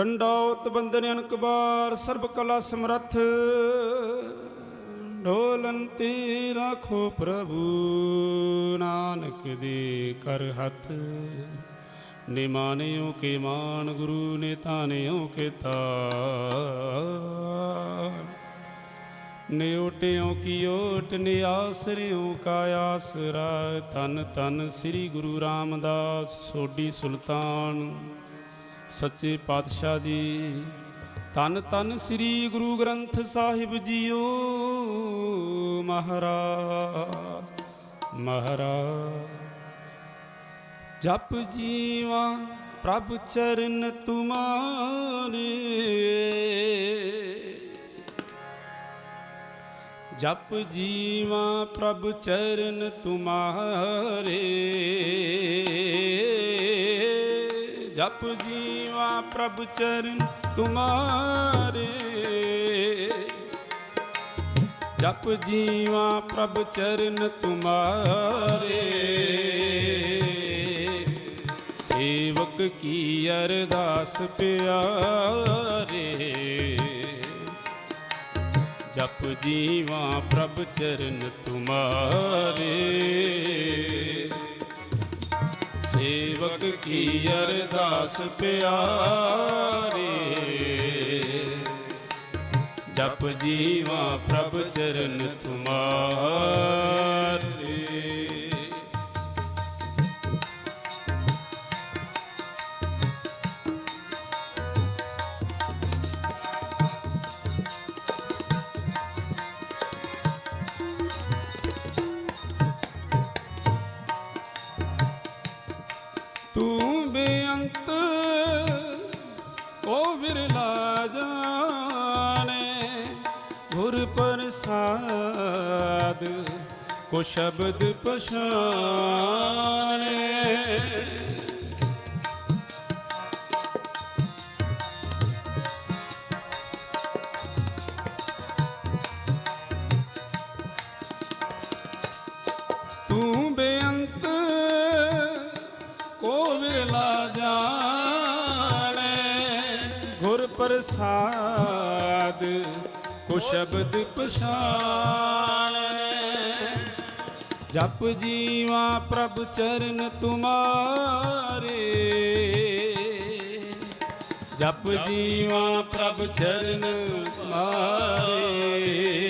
ਡੰਡੌਤ ਬੰਦਨ ਅਨਕਬਾਰ ਸਰਬ ਕਲਾ ਸਮਰੱਥ। ਢੋਲੰਤੀ ਰਾਖੋ ਪ੍ਰਭੂ, ਨਾਨਕ ਦੇ ਕਰ ਹੱਥ। ਨਿਮਾਨਿਓ ਕੇ ਮਾਨ ਗੁਰੂ ਨੇ ਤਾਨਿਓ ਕੇ ਤਾਨ ਨਿਉਟਿਓ ਕੀ ਓਟ ਨਿਆਸਰਿਓ ਕਾ ਆਸਰਾ। ਤਨ ਤਨ ਸ੍ਰੀ ਗੁਰੂ ਰਾਮਦਾਸ ਸੋਢੀ ਸੁਲਤਾਨ। ਸੱਚੇ ਪਾਤਸ਼ਾਹ ਜੀ ਤਨ ਤਨ ਸ੍ਰੀ ਗੁਰੂ ਗ੍ਰੰਥ ਸਾਹਿਬ ਜੀਓ ਮਹਾਰਾਜ ਮਹਾਰਾਜ। ਜਪ ਜੀਵਾ ਪ੍ਰਭ ਚਰਨ ਤੁਮਾਰੇ ਜਪ ਜੀਵਾ ਪ੍ਰਭ ਚਰਨ ਤੁਮਾਰੇ। ਜਪ ਜੀਵਾ ਪ੍ਰਭ ਚਰਨ ਤੁਮਾਰੇ। ਜਪ ਜੀਵਾ ਪ੍ਰਭ ਚਰਨ ਤੁਮਾਰੇ। ਸੇਵਕ ਕੀ ਅਰਦਾਸ ਪਿਆਰੇ। ਜਪ ਜੀਵਾ ਪ੍ਰਭ ਚਰਨ ਤੁਮਾਰੇ। ਸੇਵਕ ਕੀ ਅਰਦਾਸ ਪਿਆਰੇ? ਜਪ ਜੀਵਾ ਪ੍ਰਭ ਚਰਨ ਤੁਮਾਰੇ। ਤੂੰ ਬੇਅੰਤ ਕੋ ਵਿਰਲਾ ਜਾਣੇ ਗੁਰ ਪ੍ਰਸਾਦ ਕੋ ਸ਼ਬਦ ਪਛਾਣੇ। ਕੋ ਵਿਰਲਾ ਜਾਣੇ। ਗੁਰ ਪ੍ਰਸਾਦ ਕੋ ਸ਼ਬਦ ਪਛਾਣੇ। ਜਪ ਜੀਵਾ ਪ੍ਰਭ ਚਰਨ ਤੁਮਾਰੇ। ਜਪ ਜੀਵਾ ਪ੍ਰਭ ਚਰਨ ਤੁਮਾਰੇ।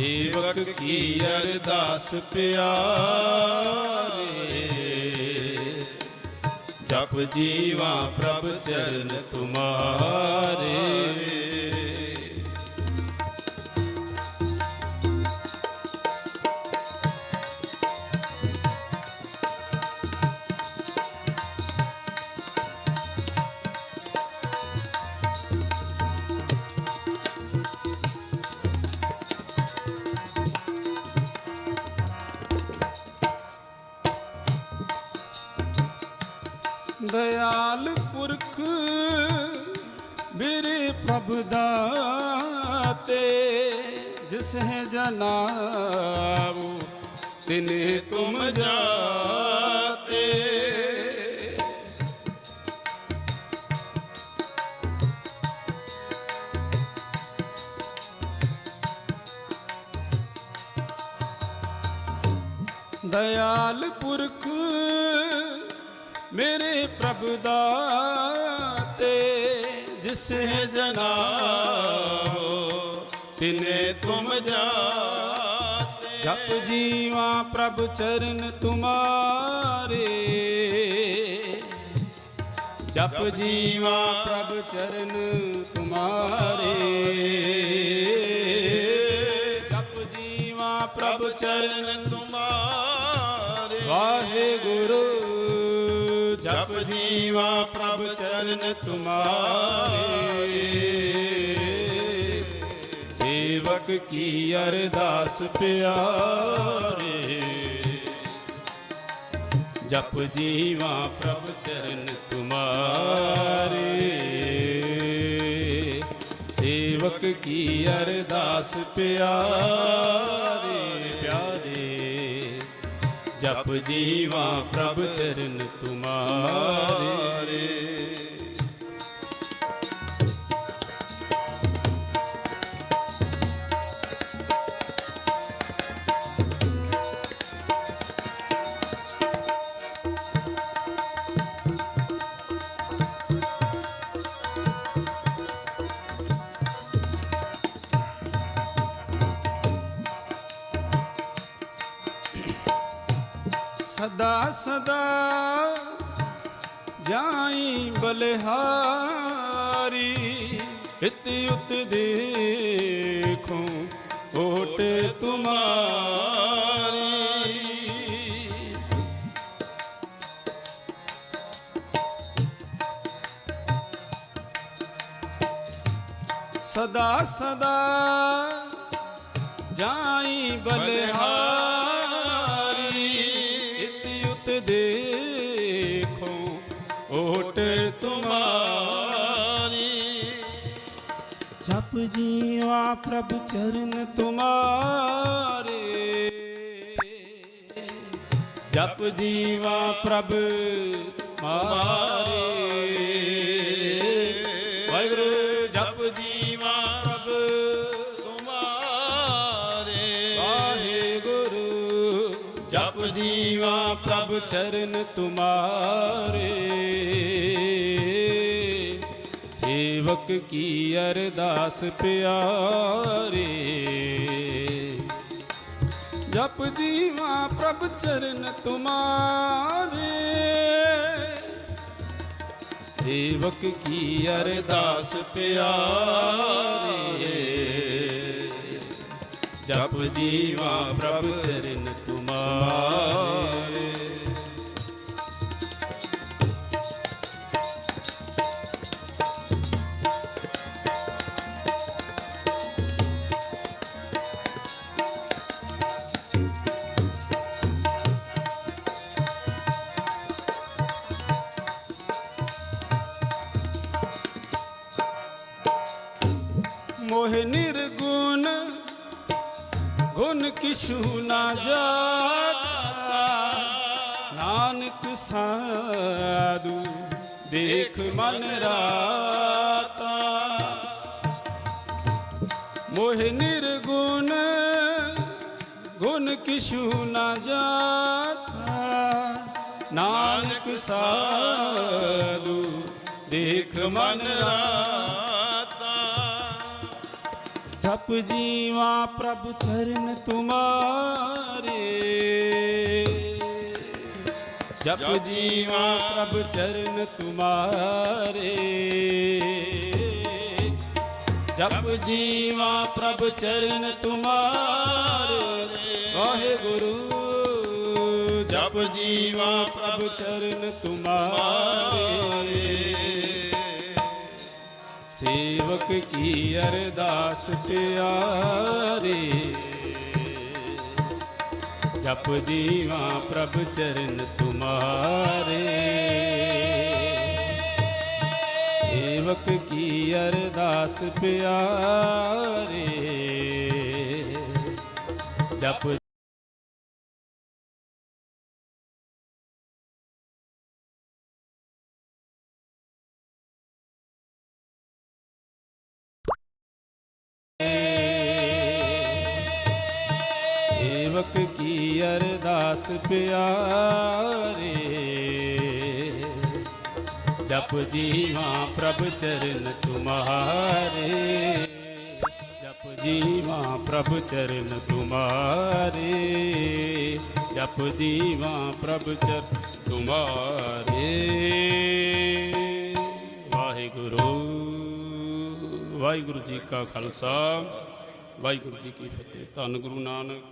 ਸੇਵਕ ਕੀ ਅਰਦਾਸ ਪਿਆਰੇ? ਜਪ ਜੀਵਾ ਪ੍ਰਭ ਚਰਨ ਤੁਮਾਰੇ। ਦਇਆਲ ਪੁਰਖ ਮੇਰੇ ਪ੍ਰਭ ਦਾਤੇ ਜਿਸ ਹੈ ਜਨਾਬੋ ਤਿਨੇ ਤੁਮ ਜਾਤੇ। ਦਇਆਲ ਪੁਰਖ ਮੇਰੇ ਪ੍ਰਭ ਦਾਤੇ ਜਿਸ ਹੈ ਤਿਨੇ ਤੁਮ ਜਾਤੇ। ਜਪ ਜੀਵਾ ਪ੍ਰਭ ਚਰਨ ਤੁਮਾਰੇ। ਜਪ ਜੀਵਾ ਪ੍ਰਭ ਚਰਨ ਤੁਮਾਰੇ। ਜਪ ਜੀਵਾ ਪ੍ਰਭ ਚਰਨ ਤੁਮਾਰੇ। ਵਾਹਿਗੁਰੂ। ਜਪ ਜੀਵਾ ਪ੍ਰਭ ਚਰਨ ਤੁਮਾਰੇ। ਸੇਵਕ ਕੀ ਅਰਦਾਸ ਪਿਆਰੇ। ਜਪ ਜੀਵਾ ਪ੍ਰਭ ਚਰਨ ਤੁਮਾਰੇ। ਸੇਵਕ ਕੀ ਅਰਦਾਸ ਪਿਆਰੇ। ਜਪ ਜੀਵਾ ਪ੍ਰਭ ਚਰਨ ਤੁਮਾਰੇ। ਸਦਾ ਜਾਈ ਬਲਿਹਾਰੀ ਇਤ ਉਤ ਦੇਖੋ ਓਟ ਤੁਮਾਰੀ। ਸਦਾ ਸਦਾ ਜਾਈ ਬਲਿਹਾਰੀ। ਜੀਵਾ ਪ੍ਰਭ ਚਰਨ ਤੁਮਾਰੇ। ਜਪ ਜੀਵਾ ਪ੍ਰਭ ਮਾਰੇ। ਵਾਹਿਗੁਰੂ, ਜਪ ਜੀਵਾ ਪ੍ਰਭ ਤੁਮਾਰੇ। ਵਾਹਿਗੁਰੂ, ਜਪ ਜੀਵਾ ਪ੍ਰਭ ਚਰਨ ਤੁਮਾਰੇ। ਸੇਵਕ ਕੀ ਅਰਦਾਸ ਪਿਆਰੇ? ਜਪ ਜੀਵਾ ਪ੍ਰਭ ਚਰਨ ਤੁਮਾਰੇ। ਸੇਵਕ ਕੀ ਅਰਦਾਸ ਪਿਆਰੇ? ਜਪ ਜੀਵਾ ਪ੍ਰਭ ਚਰਨ ਤੁਮਾਰੇ। ਮੋਹਿ ਨਿਰਗੁਣ, ਗੁਣ ਕਿਛੂ ਨਾ ਜਾਤਾ। ਨਾਨਕ ਸਾਧੂ, ਦੇਖ ਮਨ ਰਾਤਾ। ਮੋਹ ਨਿਰਗੁਣ, ਗੁਣ ਕਿਛੂ ਨਾ ਜਾਤਾ। ਨਾਨਕ ਸਾਧੂ, ਦੇਖ ਮਨ ਰਾਤਾ। ਜਪ ਜੀਵਾ ਪ੍ਰਭ ਚਰਨ ਤੁਮਾਰੇ ਜਪ ਜੀਵਾ ਪ੍ਰਭ ਚਰਨ ਤੁਮਾਰੇ ਜਪ ਜੀਵਾ ਪ੍ਰਭ ਚਰਨ ਤੁਮਾਰੇ ਵਾਹਿਗੁਰੂ ਜਪ ਜੀਵਾ ਪ੍ਰਭ ਚਰਨ ਤੁਮਾਰੇ ਸੇਵਕ ਕੀ ਅਰਦਾਸ ਪਿਆਰੇ? ਜਪ ਜੀਵਾ ਪ੍ਰਭ ਚਰਨ ਤੁਮਾਰੇ। ਸੇਵਕ ਕੀ ਅਰਦਾਸ ਪਿਆਰੇ? ਜਪ ਸੇਵਕ ਕੀ ਅਰਦਾਸ ਪਿਆਰੇ? ਜਪ ਜੀਵਾ ਪ੍ਰਭ ਚਰਨ ਤੁਮਾਰੇ। ਜਪ ਜੀਵਾ ਪ੍ਰਭ ਚਰਨ ਤੁਮਾਰੇ। ਜਪ ਜੀਵਾ ਪ੍ਰਭ ਚਰਨ ਤੁਮਾਰੇ। ਵਾਹਿਗੁਰੂ ਵਾਹਿਗੁਰੂ ਜੀ ਕਾ ਖਾਲਸਾ, ਵਾਹਿਗੁਰੂ ਜੀ ਕੀ ਫਤਿਹ। ਧੰਨ ਗੁਰੂ ਨਾਨਕ